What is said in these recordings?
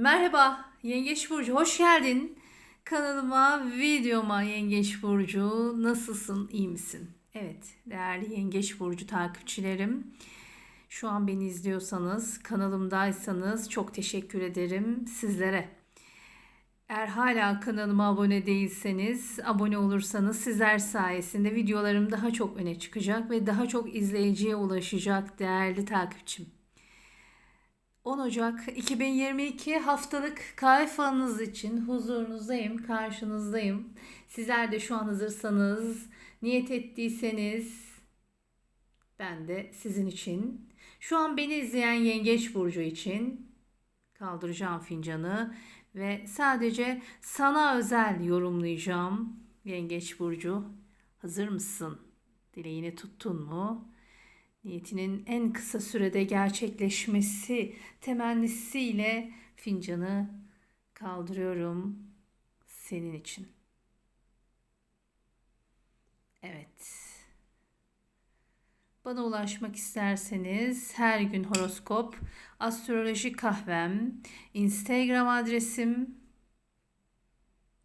Merhaba Yengeç Burcu hoş geldin. Kanalıma, videoma Yengeç Burcu nasılsın, iyi misin? Evet değerli Yengeç Burcu takipçilerim. Şu an beni izliyorsanız, kanalımdaysanız çok teşekkür ederim sizlere. Eğer hala kanalıma abone değilseniz, abone olursanız sizler sayesinde videolarım daha çok öne çıkacak ve daha çok izleyiciye ulaşacak değerli takipçim. 10 Ocak 2022 haftalık kahve için huzurunuzdayım, karşınızdayım. Sizler de şu an hazırsanız, niyet ettiyseniz ben de sizin için, şu an beni izleyen Yengeç Burcu için kaldıracağım fincanı ve sadece sana özel yorumlayacağım. Yengeç Burcu, hazır mısın? Dileğini tuttun mu? Niyetinin en kısa sürede gerçekleşmesi temennisiyle fincanı kaldırıyorum senin için. Evet. Bana ulaşmak isterseniz her gün horoskop, astroloji kahvem, Instagram adresim.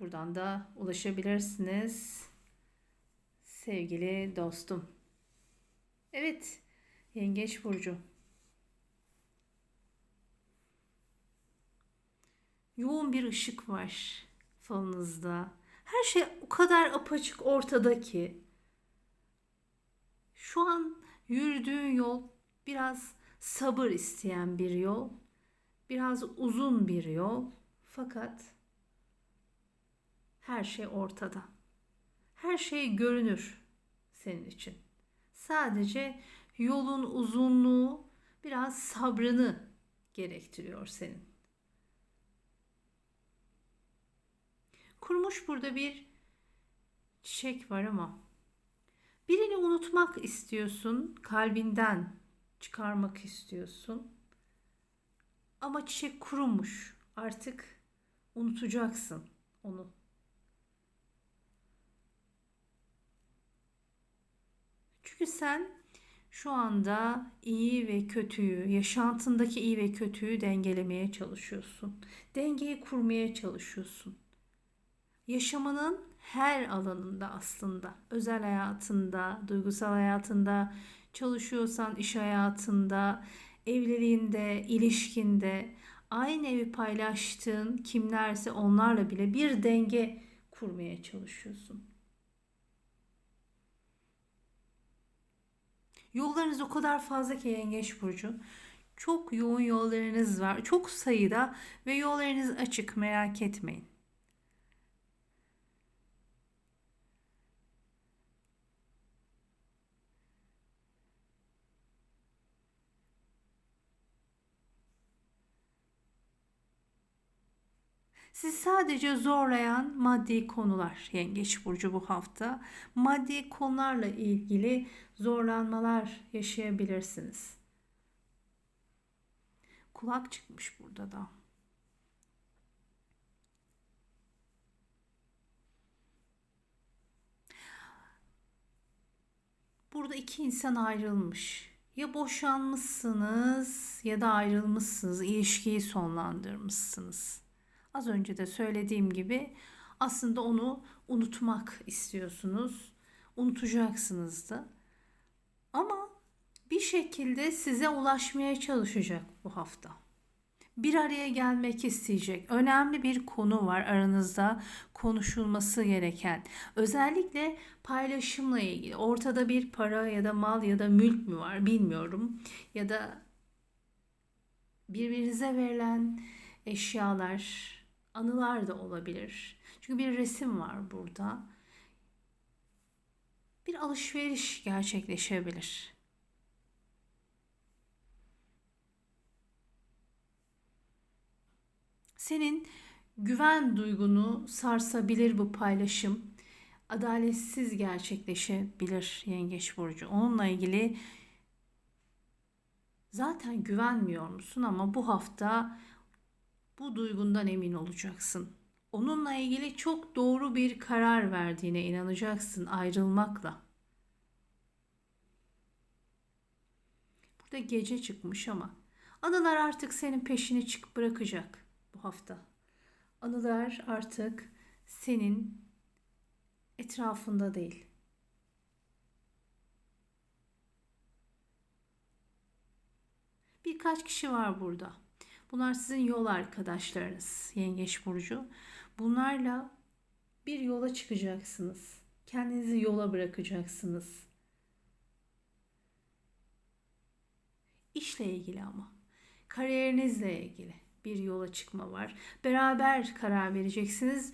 Buradan da ulaşabilirsiniz. Sevgili dostum. Evet, Yengeç burcu. Yoğun bir ışık var falınızda. Her şey o kadar apaçık ortada ki. Şu an yürüdüğün yol biraz sabır isteyen bir yol. Biraz uzun bir yol. Fakat her şey ortada. Her şey görünür senin için. Sadece yolun uzunluğu biraz sabrını gerektiriyor senin. Kurumuş burada bir çiçek var ama birini unutmak istiyorsun, kalbinden çıkarmak istiyorsun. Ama çiçek kurumuş. Artık unutacaksın onu. Çünkü sen şu anda iyi ve kötüyü, yaşantındaki iyi ve kötüyü dengelemeye çalışıyorsun. Dengeyi kurmaya çalışıyorsun. Yaşamının her alanında aslında, özel hayatında, duygusal hayatında, çalışıyorsan iş hayatında, evliliğinde, ilişkinde, aynı evi paylaştığın kimlerse onlarla bile bir denge kurmaya çalışıyorsun. Yollarınız o kadar fazla ki Yengeç Burcu. Çok yoğun yollarınız var. Çok sayıda ve yollarınız açık merak etmeyin. Sizi sadece zorlayan maddi konular Yengeç Burcu bu hafta. Maddi konularla ilgili zorlanmalar yaşayabilirsiniz. Kulak çıkmış burada da. Burada iki insan ayrılmış. Ya boşanmışsınız ya da ayrılmışsınız, ilişkiyi sonlandırmışsınız. Az önce de söylediğim gibi aslında onu unutmak istiyorsunuz. Unutacaksınız da. Ama bir şekilde size ulaşmaya çalışacak bu hafta. Bir araya gelmek isteyecek. Önemli bir konu var aranızda konuşulması gereken. Özellikle paylaşımla ilgili. Ortada bir para ya da mal ya da mülk mü var bilmiyorum. Ya da birbirinize verilen eşyalar, anılar da olabilir. Çünkü bir resim var burada. Bir alışveriş gerçekleşebilir. Senin güven duygunu sarsabilir bu paylaşım. Adaletsiz gerçekleşebilir Yengeç burcu. Onunla ilgili zaten güvenmiyor musun ama bu hafta bu duygundan emin olacaksın. Onunla ilgili çok doğru bir karar verdiğine inanacaksın ayrılmakla. Burada gece çıkmış ama anılar artık senin peşini çık bırakacak bu hafta. Anılar artık senin etrafında değil. Birkaç kişi var burada. Bunlar sizin yol arkadaşlarınız Yengeç burcu. Bunlarla bir yola çıkacaksınız. Kendinizi yola bırakacaksınız. İşle ilgili ama. Kariyerinizle ilgili bir yola çıkma var. Beraber karar vereceksiniz.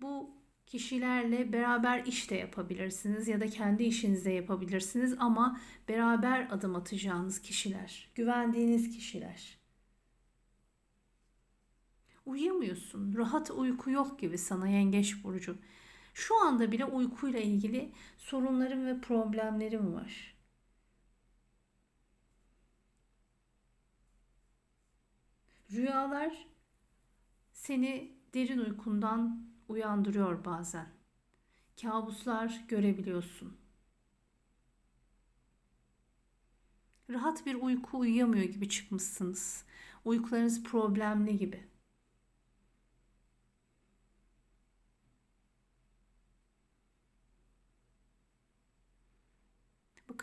Bu kişilerle beraber iş de yapabilirsiniz ya da kendi işinizde yapabilirsiniz ama beraber adım atacağınız kişiler, güvendiğiniz kişiler. Uyuyamıyorsun. Rahat uyku yok gibi sana yengeç burcu. Şu anda bile uykuyla ilgili sorunlarım ve problemlerim var. Rüyalar seni derin uykundan uyandırıyor bazen. Kabuslar görebiliyorsun. Rahat bir uyku uyuyamıyor gibi çıkmışsınız. Uykularınız problemli gibi.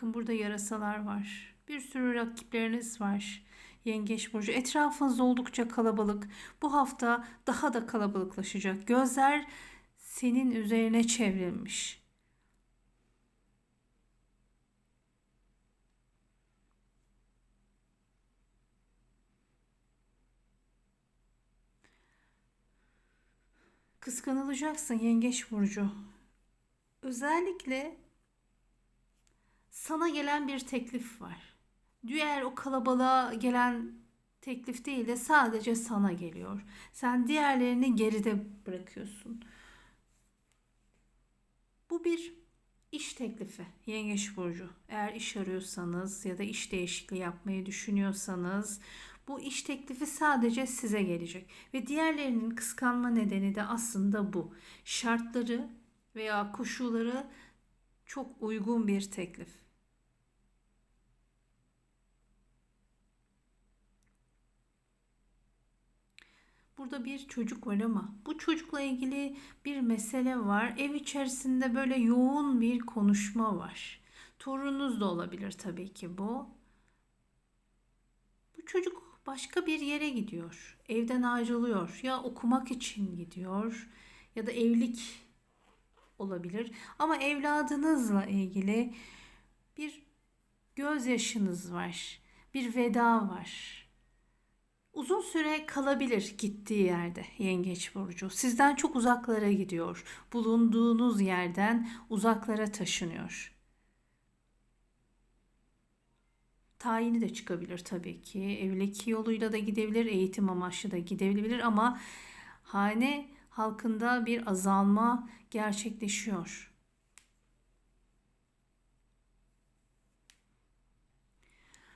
Bakın burada yarasalar var. Bir sürü rakipleriniz var. Yengeç burcu. Etrafınız oldukça kalabalık. Bu hafta daha da kalabalıklaşacak. Gözler senin üzerine çevrilmiş. Kıskanılacaksın Yengeç burcu. Özellikle sana gelen bir teklif var. Diğer o kalabalığa gelen teklif değil de sadece sana geliyor. Sen diğerlerini geride bırakıyorsun. Bu bir iş teklifi Yengeç burcu. Eğer iş arıyorsanız ya da iş değişikliği yapmayı düşünüyorsanız bu iş teklifi sadece size gelecek ve diğerlerinin kıskanma nedeni de aslında bu. Şartları veya koşulları çok uygun bir teklif. Burada bir çocuk var ama bu çocukla ilgili bir mesele var. Ev içerisinde böyle yoğun bir konuşma var. Torununuz da olabilir tabii ki bu. Bu çocuk başka bir yere gidiyor. Evden ayrılıyor. Ya okumak için gidiyor ya da evlilik olabilir. Ama evladınızla ilgili bir gözyaşınız var. Bir veda var uzun süre kalabilir gittiği yerde Yengeç burcu. Sizden çok uzaklara gidiyor. Bulunduğunuz yerden uzaklara taşınıyor. Tayini de çıkabilir tabii ki. Evlilik yoluyla da gidebilir, eğitim amaçlı da gidebilir ama hane halkında bir azalma gerçekleşiyor.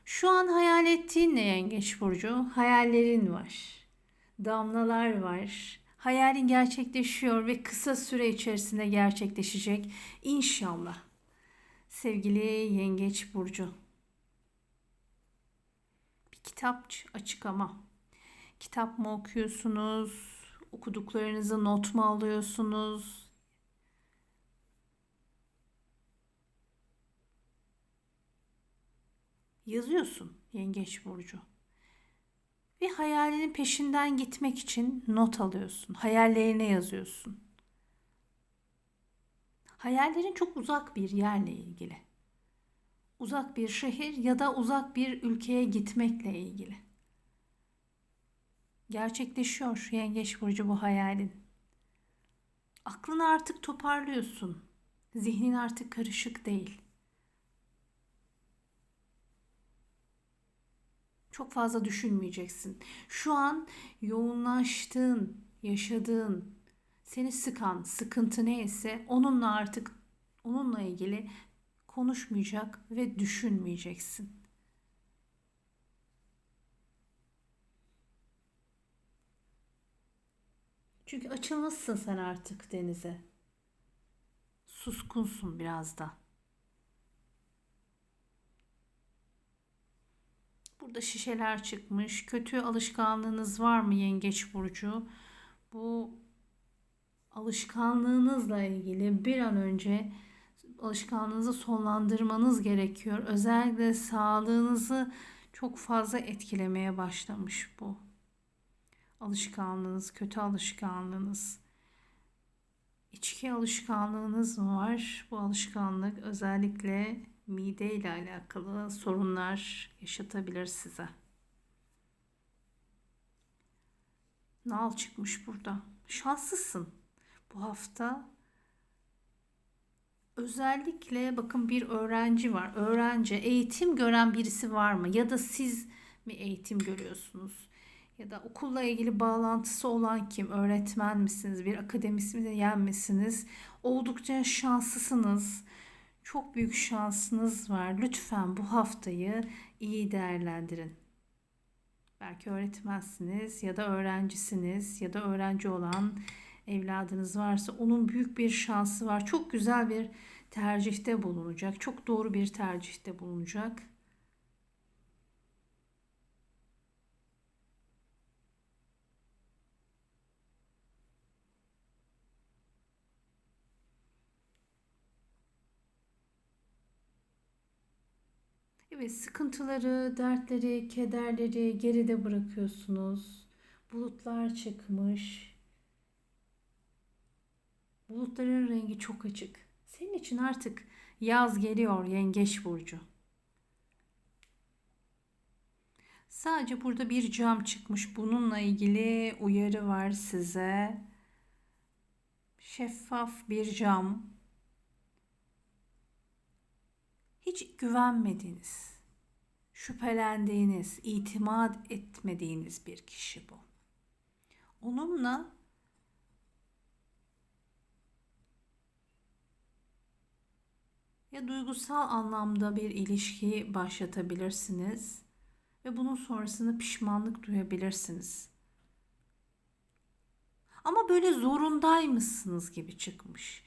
Şu an hayal ettiğin ne yengeç burcu? Hayallerin var. Damlalar var. Hayalin gerçekleşiyor ve kısa süre içerisinde gerçekleşecek. İnşallah. Sevgili yengeç burcu. Bir kitap açık ama. Kitap mı okuyorsunuz? Okuduklarınızı not mu alıyorsunuz? Yazıyorsun Yengeç burcu. Ve hayalinin peşinden gitmek için not alıyorsun. Hayallerine yazıyorsun. Hayallerin çok uzak bir yerle ilgili. Uzak bir şehir ya da uzak bir ülkeye gitmekle ilgili. Gerçekleşiyor Yengeç burcu bu hayalin. Aklını artık toparlıyorsun. Zihnin artık karışık değil. Çok fazla düşünmeyeceksin. Şu an yoğunlaştığın, yaşadığın, seni sıkan sıkıntı neyse onunla artık onunla ilgili konuşmayacak ve düşünmeyeceksin. Çünkü açılmışsın sen artık denize. Suskunsun biraz da. Burada şişeler çıkmış. Kötü alışkanlığınız var mı Yengeç burcu? Bu alışkanlığınızla ilgili bir an önce alışkanlığınızı sonlandırmanız gerekiyor. Özellikle sağlığınızı çok fazla etkilemeye başlamış bu. Alışkanlığınız, kötü alışkanlığınız. İçki alışkanlığınız mı var? Bu alışkanlık özellikle mide ile alakalı sorunlar yaşatabilir size. Nal çıkmış burada. Şanslısın. Bu hafta özellikle bakın bir öğrenci var. Öğrenci, eğitim gören birisi var mı? Ya da siz mi eğitim görüyorsunuz? Ya da okulla ilgili bağlantısı olan kim? Öğretmen misiniz? Bir akademisyen misiniz? Oldukça şanslısınız. Çok büyük şansınız var. Lütfen bu haftayı iyi değerlendirin. Belki öğretmensiniz ya da öğrencisiniz ya da öğrenci olan evladınız varsa onun büyük bir şansı var. Çok güzel bir tercihte bulunacak. Çok doğru bir tercihte bulunacak. Sıkıntıları, dertleri, kederleri geride bırakıyorsunuz. Bulutlar çıkmış. Bulutların rengi çok açık. Senin için artık yaz geliyor Yengeç burcu. Sadece burada bir cam çıkmış. Bununla ilgili uyarı var size. Şeffaf bir cam. Hiç güvenmediğiniz, şüphelendiğiniz, itimat etmediğiniz bir kişi bu. Onunla ya duygusal anlamda bir ilişki başlatabilirsiniz ve bunun sonrasında pişmanlık duyabilirsiniz. Ama böyle zorundaymışsınız gibi çıkmış.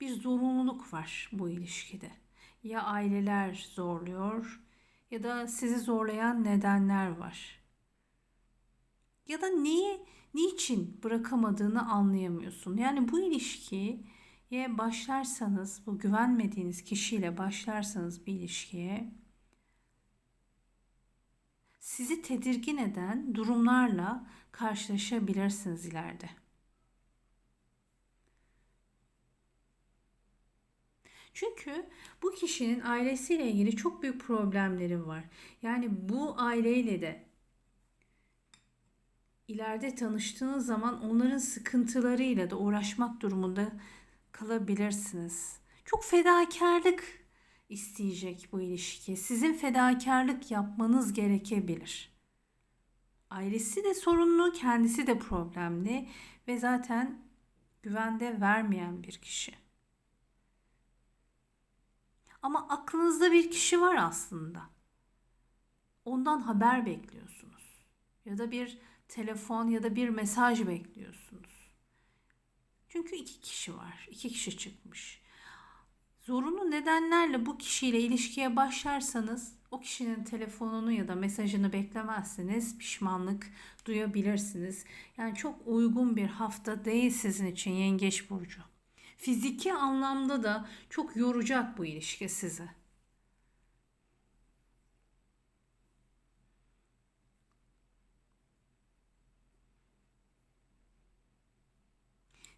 Bir zorunluluk var bu ilişkide. Ya aileler zorluyor ya da sizi zorlayan nedenler var. Ya da niye niçin bırakamadığını anlayamıyorsun. Yani bu ilişkiye başlarsanız, bu güvenmediğiniz kişiyle başlarsanız bir ilişkiye sizi tedirgin eden durumlarla karşılaşabilirsiniz ileride. Çünkü bu kişinin ailesiyle ilgili çok büyük problemleri var. Yani bu aileyle de ileride tanıştığınız zaman onların sıkıntılarıyla da uğraşmak durumunda kalabilirsiniz. Çok fedakarlık isteyecek bu ilişki. Sizin fedakarlık yapmanız gerekebilir. Ailesi de sorunlu, kendisi de problemli ve zaten güvende vermeyen bir kişi. Ama aklınızda bir kişi var aslında. Ondan haber bekliyorsunuz. Ya da bir telefon ya da bir mesaj bekliyorsunuz. Çünkü iki kişi var. iki kişi çıkmış. Zorunlu nedenlerle bu kişiyle ilişkiye başlarsanız o kişinin telefonunu ya da mesajını beklemezseniz pişmanlık duyabilirsiniz. Yani çok uygun bir hafta değil sizin için Yengeç burcu. Fiziki anlamda da çok yoracak bu ilişki sizi.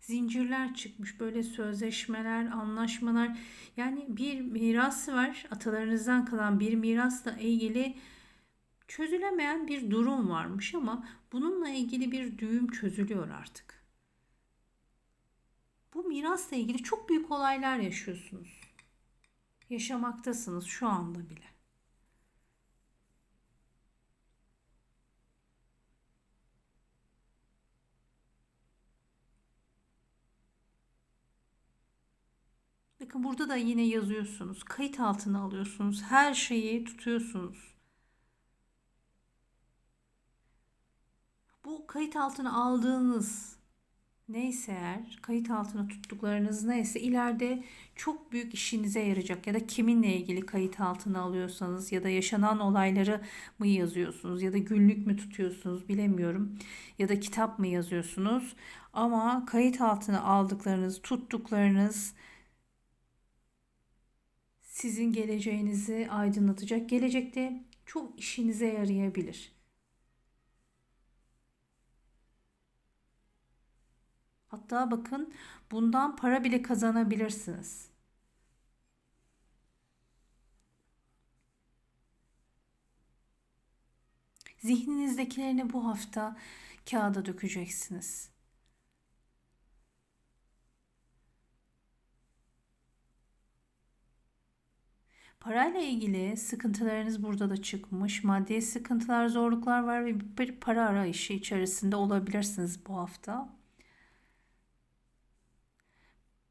zincirler çıkmış. Böyle sözleşmeler, anlaşmalar. Yani bir miras var. Atalarınızdan kalan bir mirasla ilgili çözülemeyen bir durum varmış ama bununla ilgili bir düğüm çözülüyor artık. Mirasla ilgili çok büyük olaylar yaşıyorsunuz. Yaşamaktasınız şu anda bile. Bakın burada da yine yazıyorsunuz. Kayıt altına alıyorsunuz. Her şeyi tutuyorsunuz. Bu kayıt altına aldığınız neyse eğer kayıt altına tuttuklarınız neyse ileride çok büyük işinize yarayacak ya da kiminle ilgili kayıt altına alıyorsanız ya da yaşanan olayları mı yazıyorsunuz ya da günlük mü tutuyorsunuz bilemiyorum ya da kitap mı yazıyorsunuz ama kayıt altına aldıklarınız tuttuklarınız sizin geleceğinizi aydınlatacak gelecekte çok işinize yarayabilir. Hatta bakın bundan para bile kazanabilirsiniz. Zihninizdekilerini bu hafta kağıda dökeceksiniz. Parayla ilgili sıkıntılarınız burada da çıkmış. Maddi sıkıntılar, zorluklar var ve bir para arayışı içerisinde olabilirsiniz bu hafta.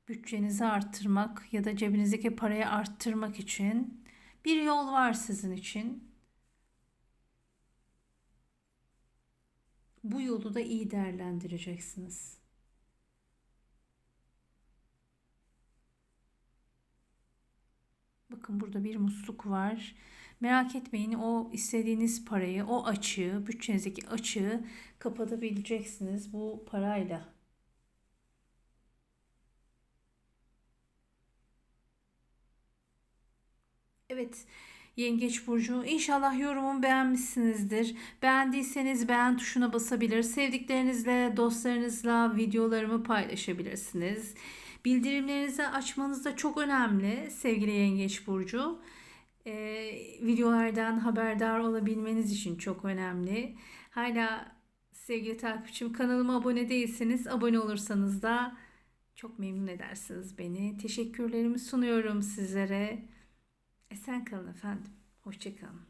Bütçenizi arttırmak ya da cebinizdeki parayı arttırmak için bir yol var sizin için. Bu yolu da iyi değerlendireceksiniz. Bakın burada bir musluk var. Merak etmeyin o istediğiniz parayı, o açığı, bütçenizdeki açığı kapatabileceksiniz bu parayla. Evet. Yengeç Burcu. İnşallah yorumumu beğenmişsinizdir. Beğendiyseniz beğen tuşuna basabilir. Sevdiklerinizle, dostlarınızla videolarımı paylaşabilirsiniz. Bildirimlerinizi açmanız da çok önemli sevgili Yengeç Burcu. Ee, videolardan haberdar olabilmeniz için çok önemli. Hala sevgili takipçim kanalıma abone değilseniz abone olursanız da çok memnun edersiniz beni. Teşekkürlerimi sunuyorum sizlere. Esen kalın efendim. Hoşçakalın.